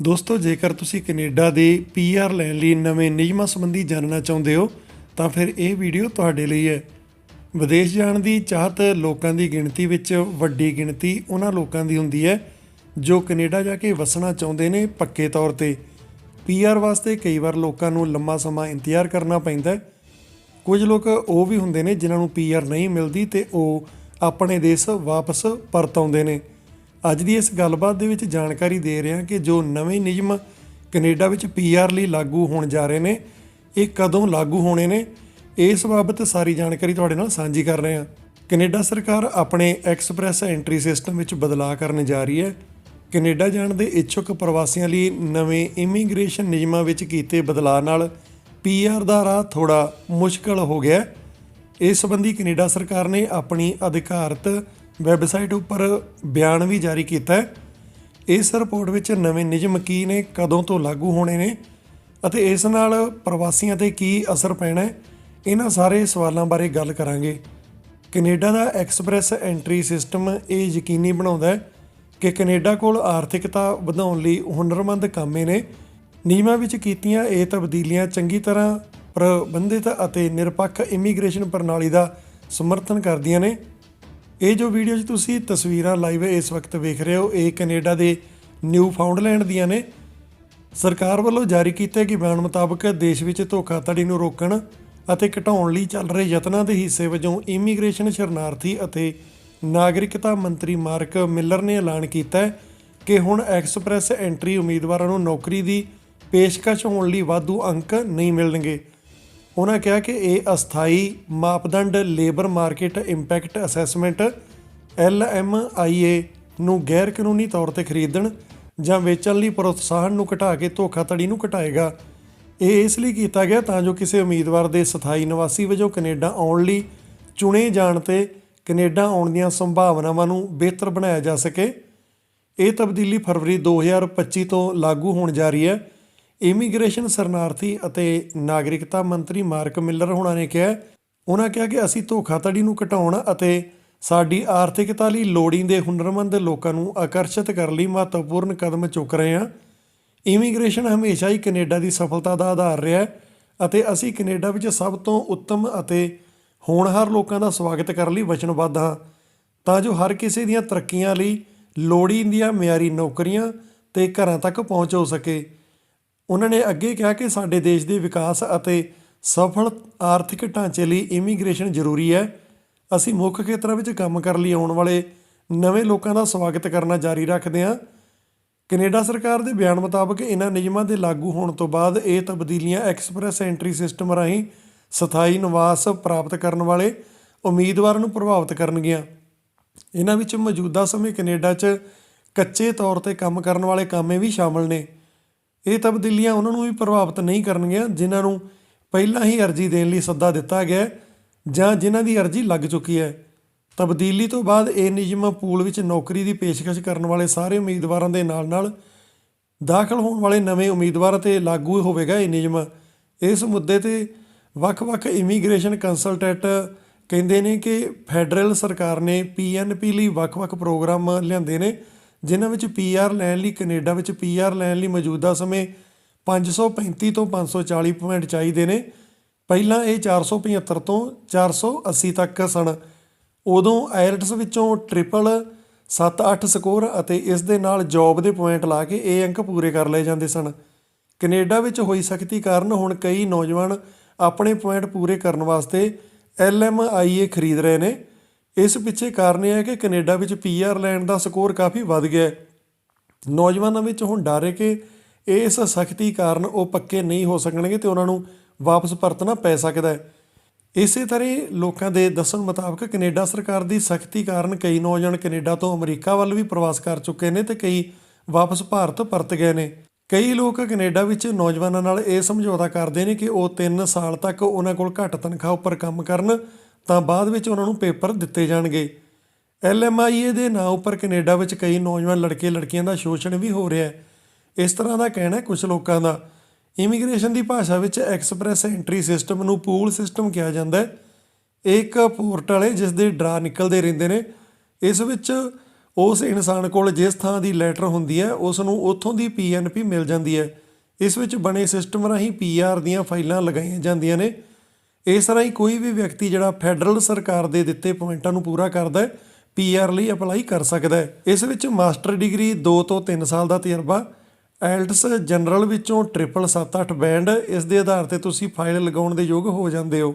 ਦੋਸਤੋ, ਜੇਕਰ ਤੁਸੀਂ ਕੈਨੇਡਾ ਦੇ ਪੀਆਰ ਲੈਣ ਲਈ ਨਵੇਂ ਨਿਯਮਾਂ ਸੰਬੰਧੀ ਜਾਣਨਾ ਚਾਹੁੰਦੇ ਹੋ, ਤਾਂ ਫਿਰ ਇਹ ਵੀਡੀਓ ਤੁਹਾਡੇ ਲਈ ਹੈ। ਵਿਦੇਸ਼ ਜਾਣ ਦੀ ਚਾਹਤ ਲੋਕਾਂ ਦੀ ਗਿਣਤੀ ਵਿੱਚ ਵੱਡੀ ਗਿਣਤੀ ਉਹਨਾਂ ਲੋਕਾਂ ਦੀ ਹੁੰਦੀ ਹੈ, ਜੋ ਕੈਨੇਡਾ ਜਾ ਕੇ ਵਸਣਾ ਚਾਹੁੰਦੇ ਨੇ ਪੱਕੇ ਤੌਰ ਤੇ। ਪੀਆਰ ਵਾਸਤੇ ਕਈ ਵਾਰ ਲੋਕਾਂ ਨੂੰ ਲੰਮਾ ਸਮਾਂ ਇੰਤਜ਼ਾਰ ਕਰਨਾ ਪੈਂਦਾ ਕੁਝ ਲੋਕ ਉਹ ਵੀ ਹੁੰਦੇ ਨੇ ਜਿਨ੍ਹਾਂ ਨੂੰ ਪੀਆਰ ਨਹੀਂ ਮਿਲਦੀ ਤੇ ਉਹ ਆਪਣੇ ਦੇਸ਼ ਵਾਪਸ ਪਰਤ ਆਉਂਦੇ ਨੇ। ਅੱਜ ਦੀ ਇਸ ਗੱਲਬਾਤ ਦੇ ਵਿੱਚ ਜਾਣਕਾਰੀ ਦੇ ਰਹੇ ਹਾਂ ਕਿ ਜੋ ਨਵੇਂ ਨਿਯਮ ਕੈਨੇਡਾ ਵਿੱਚ ਪੀਆਰ ਲਈ ਲਾਗੂ ਹੋਣ ਜਾ ਰਹੇ ਨੇ, ਇਹ ਕਦੋਂ ਲਾਗੂ ਹੋਣੇ ਨੇ ਇਸ ਬਾਬਤ ਸਾਰੀ ਜਾਣਕਾਰੀ ਤੁਹਾਡੇ ਨਾਲ ਸਾਂਝੀ ਕਰ ਰਹੇ ਹਾਂ। ਕੈਨੇਡਾ ਸਰਕਾਰ ਆਪਣੇ ਐਕਸਪ੍ਰੈਸ ਐਂਟਰੀ ਸਿਸਟਮ ਵਿੱਚ ਬਦਲਾਅ ਕਰਨ ਜਾ ਰਹੀ ਹੈ। ਕੈਨੇਡਾ ਜਾਣ ਦੇ ਇੱਛੁਕ ਪ੍ਰਵਾਸੀਆਂ ਲਈ ਨਵੇਂ ਇਮੀਗ੍ਰੇਸ਼ਨ ਨਿਯਮਾਂ ਵਿੱਚ ਕੀਤੇ ਬਦਲਾਅ ਨਾਲ ਪੀਆਰ ਦਾ ਰਾਹ ਥੋੜਾ ਮੁਸ਼ਕਲ ਹੋ ਗਿਆ ਇਸ ਸੰਬੰਧੀ ਕੈਨੇਡਾ ਸਰਕਾਰ ਨੇ ਆਪਣੀ ਅਧਿਕਾਰਤ ਵੈਬਸਾਈਟ ਉੱਪਰ ਬਿਆਨ ਵੀ ਜਾਰੀ ਕੀਤਾ ਹੈ। ਇਸ ਰਿਪੋਰਟ ਵਿੱਚ ਨਵੇਂ ਨਿਯਮ ਕੀ ਨੇ, ਕਦੋਂ ਤੋਂ ਲਾਗੂ ਹੋਣੇ ਨੇ ਅਤੇ ਇਸ ਨਾਲ ਪ੍ਰਵਾਸੀਆਂ ਤੇ ਕੀ ਅਸਰ ਪੈਣਾ ਹੈ, ਇਹਨਾਂ ਸਾਰੇ ਸਵਾਲਾਂ ਬਾਰੇ ਗੱਲ ਕਰਾਂਗੇ। ਕੈਨੇਡਾ ਦਾ ਐਕਸਪ੍ਰੈਸ ਐਂਟਰੀ ਸਿਸਟਮ ਇਹ ਯਕੀਨੀ ਬਣਾਉਂਦਾ ਹੈ ਕਿ ਕੈਨੇਡਾ ਕੋਲ ਆਰਥਿਕਤਾ ਵਧਾਉਣ ਲਈ ਹੁਨਰਮੰਦ ਕਾਮੇ ਨੇ। ਨਿਯਮਾਂ ਵਿੱਚ ਕੀਤੀਆਂ ਇਹ ਤਬਦੀਲੀਆਂ ਚੰਗੀ ਤਰ੍ਹਾਂ ਪ੍ਰਬੰਧਿਤ ਅਤੇ ਨਿਰਪੱਖ ਇਮੀਗ੍ਰੇਸ਼ਨ ਪ੍ਰਣਾਲੀ ਦਾ ਸਮਰਥਨ ਕਰਦੀਆਂ ਨੇ। ਇਹ ਜੋ ਵੀਡੀਓ 'ਚ ਤੁਸੀਂ ਤਸਵੀਰਾਂ ਲਾਈਵ ਇਸ ਵਕਤ ਵੇਖ ਰਹੇ ਹੋ, ਇਹ ਕੈਨੇਡਾ ਦੇ ਨਿਊ ਫਾਊਂਡਲੈਂਡ ਦੀਆਂ ਨੇ। ਸਰਕਾਰ ਵੱਲੋਂ ਜਾਰੀ ਕੀਤੇ ਗਏ ਬਿਆਨ ਮੁਤਾਬਕ ਦੇਸ਼ ਵਿੱਚ ਧੋਖਾਧੜੀ ਨੂੰ ਰੋਕਣ ਅਤੇ ਘਟਾਉਣ ਲਈ ਚੱਲ ਰਹੇ ਯਤਨਾਂ ਦੇ ਹਿੱਸੇ ਵਜੋਂ ਇਮੀਗ੍ਰੇਸ਼ਨ ਸ਼ਰਨਾਰਥੀ ਅਤੇ ਨਾਗਰਿਕਤਾ ਮੰਤਰੀ ਮਾਰਕ ਮਿਲਰ ਨੇ ਐਲਾਨ ਕੀਤਾ ਕਿ ਹੁਣ ਐਕਸਪ੍ਰੈਸ ਐਂਟਰੀ ਉਮੀਦਵਾਰਾਂ ਨੂੰ ਨੌਕਰੀ ਦੀ ਪੇਸ਼ਕਸ਼ ਹੋਣ ਲਈ ਵਾਧੂ ਅੰਕ ਨਹੀਂ ਮਿਲਣਗੇ। ਉਹਨਾਂ ਕਿਹਾ ਕਿ ਇਹ ਅਸਥਾਈ ਮਾਪਦੰਡ labour market impact assessment LMIA ਨੂੰ ਗੈਰ ਕਾਨੂੰਨੀ ਤੌਰ ਤੇ ਖਰੀਦਣ ਜਾਂ ਵੇਚਣ ਲਈ ਪ੍ਰੋਤਸਾਹਨ ਨੂੰ ਘਟਾ ਕੇ ਧੋਖਾਧੜੀ ਨੂੰ ਘਟਾਏਗਾ। ਇਹ ਇਸ ਲਈ ਕੀਤਾ ਗਿਆ ਤਾਂ ਜੋ ਕਿਸੇ ਉਮੀਦਵਾਰ ਦੇ ਸਥਾਈ ਨਿਵਾਸੀ ਵਜੋਂ ਕੈਨੇਡਾ ਆਉਣ ਲਈ ਚੁਣੇ ਜਾਣ ਤੇ ਕੈਨੇਡਾ ਆਉਣ ਦੀਆਂ ਸੰਭਾਵਨਾਵਾਂ ਨੂੰ ਬਿਹਤਰ ਬਣਾਇਆ ਜਾ ਸਕੇ। ਇਹ ਤਬਦੀਲੀ ਫਰਵਰੀ 2025 ਤੋਂ ਲਾਗੂ ਹੋਣ ਜਾ ਰਹੀ ਹੈ। ਇਮੀਗ੍ਰੇਸ਼ਨ ਸ਼ਰਨਾਰਥੀ ਅਤੇ ਨਾਗਰਿਕਤਾ ਮੰਤਰੀ ਮਾਰਕ ਮਿਲਰ ਹੋਣਾ ਨੇ ਕਿਹਾ ਉਹਨਾਂ ਕਿਹਾ ਕਿ ਅਸੀਂ ਧੋਖਾਧੜੀ ਨੂੰ ਘਟਾਉਣ ਅਤੇ ਸਾਡੀ ਆਰਥਿਕਤਾ ਲਈ ਲੋੜੀਂਦੇ ਹੁਨਰਮੰਦ ਲੋਕਾਂ ਨੂੰ ਆਕਰਸ਼ਿਤ ਕਰਨ ਲਈ ਮਹੱਤਵਪੂਰਨ ਕਦਮ ਚੁੱਕ ਰਹੇ ਹਾਂ। ਇਮੀਗ੍ਰੇਸ਼ਨ ਹਮੇਸ਼ਾ ਹੀ ਕੈਨੇਡਾ ਦੀ ਸਫਲਤਾ ਦਾ ਆਧਾਰ ਰਿਹਾ ਹੈ ਅਤੇ ਅਸੀਂ ਕੈਨੇਡਾ ਵਿੱਚ ਸਭ ਤੋਂ ਉੱਤਮ ਅਤੇ ਹੋਣਹਾਰ ਲੋਕਾਂ ਦਾ ਸਵਾਗਤ ਕਰਨ ਲਈ ਵਚਨਬੱਧ ਹਾਂ। ਤਾਂ ਜੋ ਹਰ ਕਿਸੇ ਦੀਆਂ ਤਰੱਕੀਆਂ ਲਈ ਲੋੜੀਂਦੀਆਂ ਮਿਆਰੀ ਨੌਕਰੀਆਂ ਤੇ ਘਰਾਂ ਤੱਕ ਪਹੁੰਚ ਹੋ ਸਕੇ। ਉਹਨਾਂ ਨੇ ਅੱਗੇ ਕਿਹਾ ਕਿ ਸਾਡੇ ਦੇਸ਼ ਦੇ ਵਿਕਾਸ ਅਤੇ ਸਫਲ ਆਰਥਿਕ ਢਾਂਚੇ ਲਈ ਇਮੀਗ੍ਰੇਸ਼ਨ ਜ਼ਰੂਰੀ ਹੈ। ਅਸੀਂ ਮੁੱਖ ਖੇਤਰਾਂ ਵਿੱਚ ਕੰਮ ਕਰਨ ਲਈ ਆਉਣ ਵਾਲੇ ਨਵੇਂ ਲੋਕਾਂ ਦਾ ਸਵਾਗਤ ਕਰਨਾ ਜਾਰੀ ਰੱਖਦੇ ਹਾਂ। ਕੈਨੇਡਾ ਸਰਕਾਰ ਦੇ ਬਿਆਨ ਮੁਤਾਬਕ ਇਹਨਾਂ ਨਿਯਮਾਂ ਦੇ ਲਾਗੂ ਹੋਣ ਤੋਂ ਬਾਅਦ ਇਹ ਤਬਦੀਲੀਆਂ ਐਕਸਪ੍ਰੈਸ ਐਂਟਰੀ ਸਿਸਟਮ ਰਾਹੀਂ ਸਥਾਈ ਨਿਵਾਸ ਪ੍ਰਾਪਤ ਕਰਨ ਵਾਲੇ ਉਮੀਦਵਾਰਾਂ ਨੂੰ ਪ੍ਰਭਾਵਿਤ ਕਰਨਗੀਆਂ। ਇਹਨਾਂ ਵਿੱਚ ਮੌਜੂਦਾ ਸਮੇਂ ਕੈਨੇਡਾ 'ਚ ਕੱਚੇ ਤੌਰ ਤੇ ਕੰਮ ਕਰਨ ਵਾਲੇ ਕਾਮੇ ਵੀ ਸ਼ਾਮਲ ਨੇ। ਇਹ ਤਬਦੀਲੀਆਂ ਉਹਨਾਂ ਨੂੰ ਵੀ ਪ੍ਰਭਾਵਿਤ ਨਹੀਂ ਕਰਨਗੀਆਂ, ਜਿਨ੍ਹਾਂ ਨੂੰ ਪਹਿਲਾਂ ਹੀ ਅਰਜ਼ੀ ਦੇਣ ਲਈ ਸੱਦਾ ਦਿੱਤਾ ਗਿਆ ਜਾਂ ਜਿਨ੍ਹਾਂ ਦੀ ਅਰਜ਼ੀ ਲੱਗ ਚੁੱਕੀ ਹੈ। ਤਬਦੀਲੀ ਤੋਂ ਬਾਅਦ ਇਹ ਨਿਯਮ ਪੂਲ ਵਿੱਚ ਨੌਕਰੀ ਦੀ ਪੇਸ਼ਕਸ਼ ਕਰਨ ਵਾਲੇ ਸਾਰੇ ਉਮੀਦਵਾਰਾਂ ਦੇ ਨਾਲ-ਨਾਲ ਦਾਖਲ ਹੋਣ ਵਾਲੇ ਨਵੇਂ ਉਮੀਦਵਾਰਾਂ ਤੇ ਲਾਗੂ ਹੋਵੇਗਾ ਇਹ ਨਿਯਮ। ਇਸ ਮੁੱਦੇ ਤੇ ਵੱਖ-ਵੱਖ ਇਮੀਗ੍ਰੇਸ਼ਨ ਕੰਸਲਟੈਂਟ ਕਹਿੰਦੇ ਨੇ ਕਿ ਫੈਡਰਲ ਸਰਕਾਰ ਨੇ ਪੀਐਨਪੀ ਲਈ ਵੱਖ-ਵੱਖ ਪ੍ਰੋਗਰਾਮ ਲਿਆਂਦੇ ਨੇ। ਜਿਨ੍ਹਾਂ ਵਿੱਚ ਪੀਆਰ ਲੈਣ ਲਈ, ਕੈਨੇਡਾ ਵਿੱਚ ਪੀਆਰ ਲੈਣ ਲਈ ਮੌਜੂਦਾ ਸਮੇਂ 535 ਤੋਂ 540 ਪੁਆਇੰਟ ਚਾਹੀਦੇ ਨੇ। ਪਹਿਲਾਂ ਇਹ 475 ਤੋਂ 480 ਤੱਕ ਸਨ। ਉਦੋਂ ਆਇਲਟਸ ਵਿੱਚੋਂ ਟ੍ਰਿਪਲ 7-8 ਸਕੋਰ ਅਤੇ ਇਸ ਦੇ ਨਾਲ ਜੌਬ ਦੇ ਪੁਆਇੰਟ ਲਾ ਕੇ ਇਹ ਅੰਕ ਪੂਰੇ ਕਰ ਲਏ ਜਾਂਦੇ ਸਨ। ਕੈਨੇਡਾ ਵਿੱਚ ਹੋਈ ਸਖਤੀ ਕਾਰਨ ਹੁਣ ਕਈ ਨੌਜਵਾਨ ਆਪਣੇ ਪੁਆਇੰਟ ਪੂਰੇ ਕਰਨ ਵਾਸਤੇ LMIA ਖਰੀਦ ਰਹੇ ਨੇ। ਇਸ ਪਿੱਛੇ ਕਾਰਨ ਇਹ ਹੈ ਕਿ ਕੈਨੇਡਾ ਵਿੱਚ ਪੀਆਰ ਲੈਣ ਦਾ ਸਕੋਰ ਕਾਫੀ ਵੱਧ ਗਿਆ ਹੈ। ਨੌਜਵਾਨਾਂ ਵਿੱਚ ਹੁਣ ਡਰ ਹੈ ਕਿ ਇਸ ਸਖਤੀ ਕਾਰਨ ਉਹ ਪੱਕੇ ਨਹੀਂ ਹੋ ਸਕਣਗੇ ਤੇ ਉਹਨਾਂ ਨੂੰ ਵਾਪਸ ਪਰਤਣਾ ਪੈ ਸਕਦਾ ਹੈ। ਇਸੇ ਤਰ੍ਹਾਂ ਲੋਕਾਂ ਦੇ ਦੱਸਣ ਮੁਤਾਬਕ ਕੈਨੇਡਾ ਸਰਕਾਰ ਦੀ ਸਖਤੀ ਕਾਰਨ ਕਈ ਨੌਜਵਾਨ ਕੈਨੇਡਾ ਤੋਂ ਅਮਰੀਕਾ ਵੱਲ ਵੀ ਪ੍ਰਵਾਸ ਕਰ ਚੁੱਕੇ ਨੇ ਤੇ ਕਈ ਵਾਪਸ ਭਾਰਤ ਪਰਤ ਗਏ ਨੇ। ਕਈ ਲੋਕ ਕੈਨੇਡਾ ਵਿੱਚ ਨੌਜਵਾਨਾਂ ਨਾਲ ਇਹ ਸਮਝੌਤਾ ਕਰਦੇ ਨੇ ਕਿ ਉਹ 3 ਸਾਲ ਤੱਕ ਉਹਨਾਂ ਕੋਲ ਘੱਟ ਤਨਖਾਹ ਉੱਪਰ ਕੰਮ ਕਰਨ ਤਾਂ ਬਾਅਦ ਵਿੱਚ ਉਹਨਾਂ ਨੂੰ ਪੇਪਰ ਦਿੱਤੇ ਜਾਣਗੇ। LMIA ਦੇ ਨਾਂ ਉੱਪਰ ਕੈਨੇਡਾ ਵਿੱਚ ਕਈ ਨੌਜਵਾਨ ਲੜਕੇ ਲੜਕੀਆਂ ਦਾ ਸ਼ੋਸ਼ਣ ਵੀ ਹੋ ਰਿਹਾ ਹੈ। ਇਸ ਤਰ੍ਹਾਂ ਦਾ ਕਹਿਣਾ ਹੈ ਕੁਝ ਲੋਕਾਂ ਦਾ। ਇਮੀਗ੍ਰੇਸ਼ਨ ਦੀ ਭਾਸ਼ਾ ਵਿੱਚ ਐਕਸਪ੍ਰੈਸ ਐਂਟਰੀ ਸਿਸਟਮ ਨੂੰ ਪੂਲ ਸਿਸਟਮ ਕਿਹਾ ਜਾਂਦਾ ਹੈ। ਇਹ ਇੱਕ ਪੋਰਟਲ ਹੈ ਜਿਸ ਦੇ ਡਰਾ ਨਿਕਲਦੇ ਰਹਿੰਦੇ ਨੇ। ਇਸ ਵਿੱਚ ਉਸ ਇਨਸਾਨ ਕੋਲ ਜਿਸ ਥਾਂ ਦੀ ਲੈਟਰ ਹੁੰਦੀ ਹੈ, ਉਸ ਨੂੰ ਉੱਥੋਂ ਦੀ ਪੀਐਨਪੀ ਮਿਲ ਜਾਂਦੀ ਹੈ। ਇਸ ਵਿੱਚ ਬਣੇ ਸਿਸਟਮ ਰਾਹੀਂ ਪੀਆਰ ਦੀਆਂ ਫਾਈਲਾਂ ਲਗਾਈਆਂ ਜਾਂਦੀਆਂ ਨੇ। ਇਸ ਰਾਹੀਂ ਕੋਈ ਵੀ ਵਿਅਕਤੀ ਜਿਹੜਾ ਫੈਡਰਲ ਸਰਕਾਰ ਦੇ ਦਿੱਤੇ ਪੁਆਇੰਟਾਂ ਨੂੰ ਪੂਰਾ ਕਰਦਾ ਹੈ ਪੀਆਰ ਲਈ ਅਪਲਾਈ ਕਰ ਸਕਦਾ ਹੈ। ਇਸ ਵਿੱਚ ਮਾਸਟਰ ਡਿਗਰੀ 2 ਤੋਂ 3 ਸਾਲ ਦਾ ਤਜਰਬਾ, ਐਲਟਸ ਜਨਰਲ ਵਿੱਚੋਂ 777 ਬੈਂਡ ਇਸ ਦੇ ਆਧਾਰ ਤੇ ਤੁਸੀਂ ਫਾਈਲ ਲਗਾਉਣ ਦੇ ਯੋਗ ਹੋ ਜਾਂਦੇ ਹੋ।